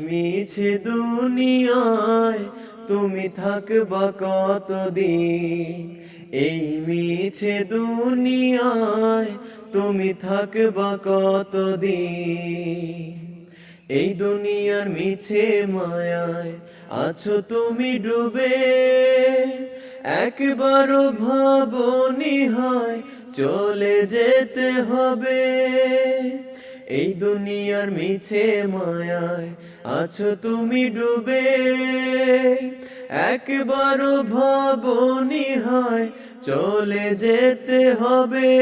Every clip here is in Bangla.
মিছে দুনিয়ায় তুমি থাকবা কতদিন? এই মিছে দুনিয়ায় তুমি থাকবা কতদিন? এই দুনিয়ার মিছে মায়ায় আছো তুমি ডুবে। একবারও ভাবনি হয় চলে যেতে হবে। এই দুনিয়ার মিছে মায়ায় আছো তুমি ডুবে। একবারও ভাবনি হয় চলে যেতে হবে।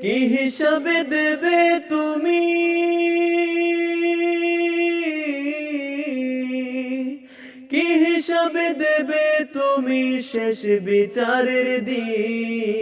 কি হিসাবে দেবে তুমি? কি হিসাবে দেবে তুমি শেষ বিচারের দিন?